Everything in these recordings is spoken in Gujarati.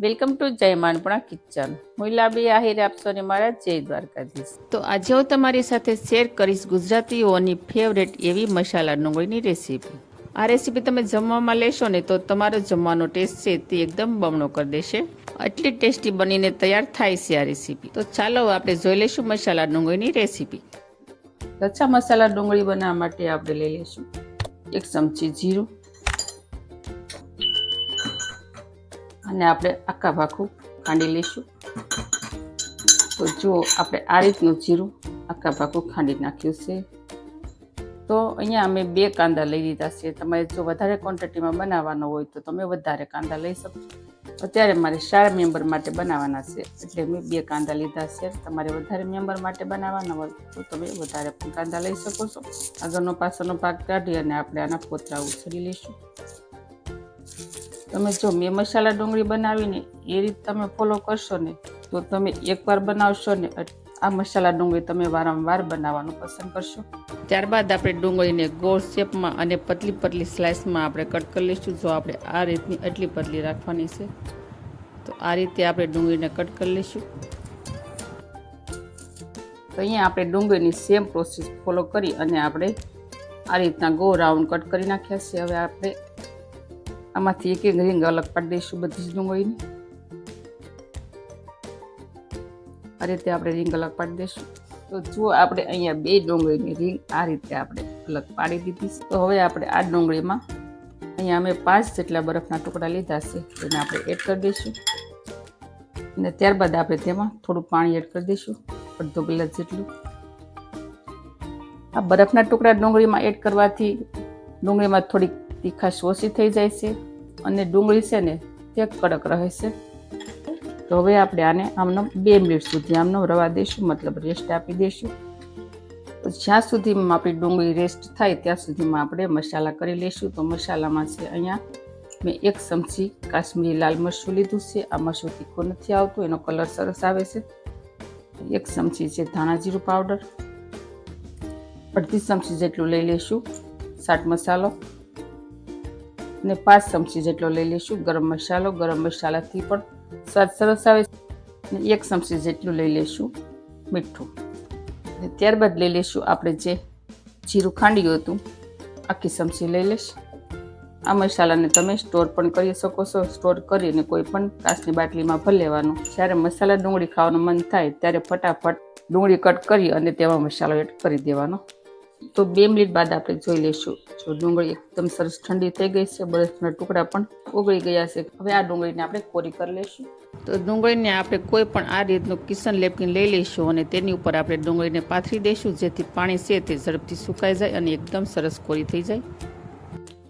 વેલકમ ટુ જય માનપુણા કિચન. હું લાંબી આહિર આપશો ને મારા જય દ્વારકાધીશ. તો આજે હું તમારી સાથે શેર કરીશ ગુજરાતીઓની ફેવરેટ એવી મસાલા ડુંગળીની રેસીપી આ રેસીપી તમે જમવામાં લેશો ને તો તમારો જમવાનો ટેસ્ટ છે તે એકદમ બમણો કરી દેશે. એટલી ટેસ્ટી બનીને તૈયાર થાય છે આ રેસીપી તો ચાલો આપણે જોઈ લઈશું મસાલા ડુંગળીની રેસીપી લચ્છા મસાલા ડુંગળી બનાવવા માટે આપણે લઈ લઈશું એક ચમચી જીરું અને આપણે આખા ભાખું ખાંડી લઈશું. તો જુઓ આપણે આ રીતનું જીરું આખા ભાખું ખાંડી નાખ્યું છે. તો અહીંયા અમે બે કાંદા લઈ લીધા છે. તમારે જો વધારે ક્વોન્ટિટીમાં બનાવવાનો હોય તો તમે વધારે કાંદા લઈ શકો અત્યારે મારે ચાર મેમ્બર માટે બનાવવાના છે. એટલે મેં બે કાંદા લીધા છે. તમારે વધારે મેમ્બર માટે બનાવવાના હોય તો તમે વધારે પણ કાંદા લઈ શકો છો. આગળનો પાછળનો ભાગ કાઢી અને આપણે આના પોતરા ઉછળી લઈશું. તમે જો મેં મસાલા ડુંગળી બનાવીને એ રીત તમે ફોલો કરશો ને, તો તમે એકવાર બનાવશો ને આ મસાલા ડુંગળી તમે વારંવાર બનાવવાનું પસંદ કરશો. ત્યારબાદ આપણે ડુંગળીને ગોળ શેપમાં અને પતલી પતલી સ્લાઇસમાં આપણે કટ કરી લઈશું. જો આપણે આ રીતની એટલી પતલી રાખવાની છે, તો આ રીતે આપણે ડુંગળીને કટ કરી લઈશું. તો અહીંયા આપણે ડુંગળીની સેમ પ્રોસેસ ફોલો કરી અને આપણે આ રીતના ગોળ રાઉન્ડ કટ કરી નાખ્યા છે. હવે આપણે આમાંથી એક એક રીંગ અલગ પાડી દઈશું, બધી જ ડુંગળીની આ રીતે આપણે રીંગ અલગ પાડી દઈશું. તો જુઓ આપણે અહીંયા બે ડુંગળીની રીંગ આ રીતે આપણે અલગ પાડી દીધી તો હવે આપણે આ ડુંગળીમાં અહીંયા અમે પાંચ જેટલા બરફના ટુકડા લીધા છે, એને આપણે એડ કરી દઈશું. અને ત્યારબાદ આપણે તેમાં થોડું પાણી એડ કરી દઈશું, અડધો ગ્લાસ જેટલું. આ બરફના ટુકડા ડુંગળીમાં એડ કરવાથી ડુંગળીમાં થોડીક તીખાશ ઓછી થઈ જાય છે. અને ડુંગળી છે ને, તે કડક રહે છે તો હવે આપણે આને આમનો બે મિનિટ સુધી આમનો રવા દઈશું, મતલબ રેસ્ટ આપી દઈશું. તો જ્યાં સુધીમાં આપણી ડુંગળી રેસ્ટ થાય, ત્યાં સુધીમાં આપણે મસાલા કરી લઈશું. તો મસાલામાં છે અહીંયા મેં એક ચમચી કાશ્મીરી લાલ મરચું લીધું છે. આ મરચું તીખો નથી આવતું, એનો કલર સરસ આવે છે. એક ચમચી છે ધાણા જીરું પાવડર અડધી ચમચી જેટલું લઈ લઈશું. ચાટ મસાલો. અને પાંચ ચમચી જેટલો લઈ લઈશું. ગરમ મસાલો, ગરમ મસાલાથી પણ સ્વાદ સરસ આવે ને એક ચમચી જેટલું લઈ લઈશું મીઠું. અને ત્યારબાદ લઈ લઈશું આપણે જે જીરું ખાંડ્યું હતું, આખી ચમચી લઈ લઈશ. આ મસાલાને તમે સ્ટોર પણ કરી શકો છો. સ્ટોર કરીને કોઈ પણ કાચની બાટલીમાં ભરી લેવાનું. જ્યારે મસાલા ડુંગળી ખાવાનું મન થાય ત્યારે ફટાફટ ડુંગળી કટ કરી અને તેમાં મસાલો એડ કરી દેવાનો. તો બે મિનિટ બાદ આપણે જોઈ લઈશું. જો ડુંગળી એકદમ સરસ ઠંડી થઈ ગઈ છે, બરફના ટુકડા પણ ઓગળી ગયા છે. હવે આ ડુંગળીને આપણે કોરી કરી લઈશું. તો ડુંગળીને આપણે કોઈ પણ આ રીતનું કિસન લેપકિન લઈ લઈશું અને તેની ઉપર આપણે ડુંગળીને પાથરી દઈશું જેથી પાણી છે તે ઝડપથી સુકાઈ જાય અને એકદમ સરસ કોરી થઈ જાય.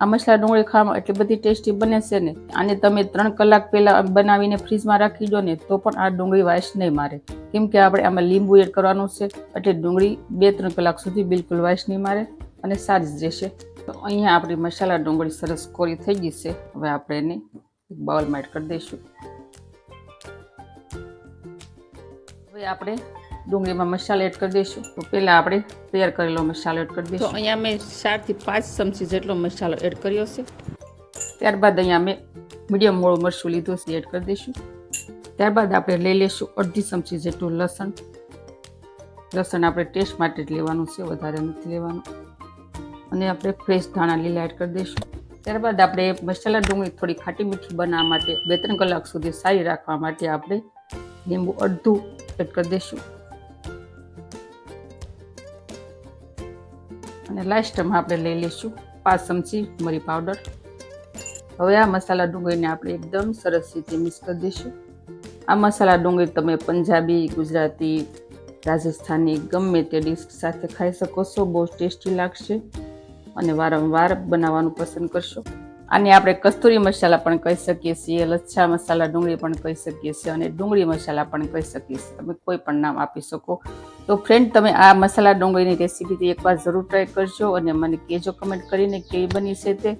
આ મસાલા ડુંગળી ખાવામાં એટલી બધી ટેસ્ટી બને છે ને, આને તમે ત્રણ કલાક પહેલા બનાવીને ફ્રીજમાં રાખી દો ને, તો પણ આ ડુંગળી વાસ નહીં મારે. કેમ કે આપણે આમાં લીંબુ એડ કરવાનું છે, એટલે ડુંગળી બે ત્રણ કલાક સુધી બિલકુલ વાસ નહીં મારે અને સારી જ રહેશે. તો અહીંયા આપણી મસાલા ડુંગળી સરસ કોરી થઈ ગઈ છે, હવે આપણે એને બાઉલમાં એડ કરી દઈશું. હવે આપણે ડુંગળીમાં મસાલો એડ કરી દઈશું. તો પહેલાં આપણે તૈયાર કરેલો મસાલો એડ કરી દઈશું. તો અહીંયા મેં ચારથી પાંચ ચમચી જેટલો મસાલો એડ કર્યો છે. ત્યારબાદ અહીંયા મેં મીડિયમ મોળું મરચું લીધું છે એડ કરી દઈશું. ત્યારબાદ આપણે લઈ લઈશું અડધી ચમચી જેટલું લસણ. લસણ આપણે ટેસ્ટ માટે જ લેવાનું છે વધારે નથી લેવાનું. અને આપણે ફ્રેશ ધાણા લીલા એડ કરી દઈશું. ત્યારબાદ આપણે મસાલા ડુંગળી થોડી ખાટી મીઠી બનાવવા માટે બે ત્રણ કલાક સુધી સારી રાખવા માટે આપણે લીંબુ અડધું એડ કરી દઈશું. અને લાસ્ટમાં આપણે લઈ લઈશું પાંચ ચમચી મરી પાવડર હવે આ મસાલા ડુંગળીને આપણે એકદમ સરસ રીતે મિક્સ કરી દઈશું. આ મસાલા ડુંગળી તમે પંજાબી, ગુજરાતી, રાજસ્થાની ગમે તે ડીશ સાથે ખાઈ શકો છો, બહુ ટેસ્ટી લાગશે અને વારંવાર બનાવવાનું પસંદ કરશો. આને આપણે કસ્તુરી મસાલા પણ કહી શકીએ છીએ, લચ્છા મસાલા, ડુંગળી પણ કહી શકીએ છીએ અને ડુંગળી મસાલા પણ કહી શકીએ છીએ. તમે કોઈ પણ નામ આપી શકો. તો ફ્રેન્ડ તમે આ મસાલા ડુંગળીની રેસીપીથી એકવાર જરૂર ટ્રાય કરજો અને મને કહેજો કમેન્ટ કરીને કેવી બની છે તે.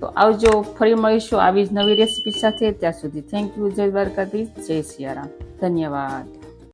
તો આવજો, ફરી મળીશું આવી જ નવી રેસીપી સાથે. ત્યાં સુધી થેન્ક યુ જય દ્વારકાધીશ, જય સિયારામ. ધન્યવાદ.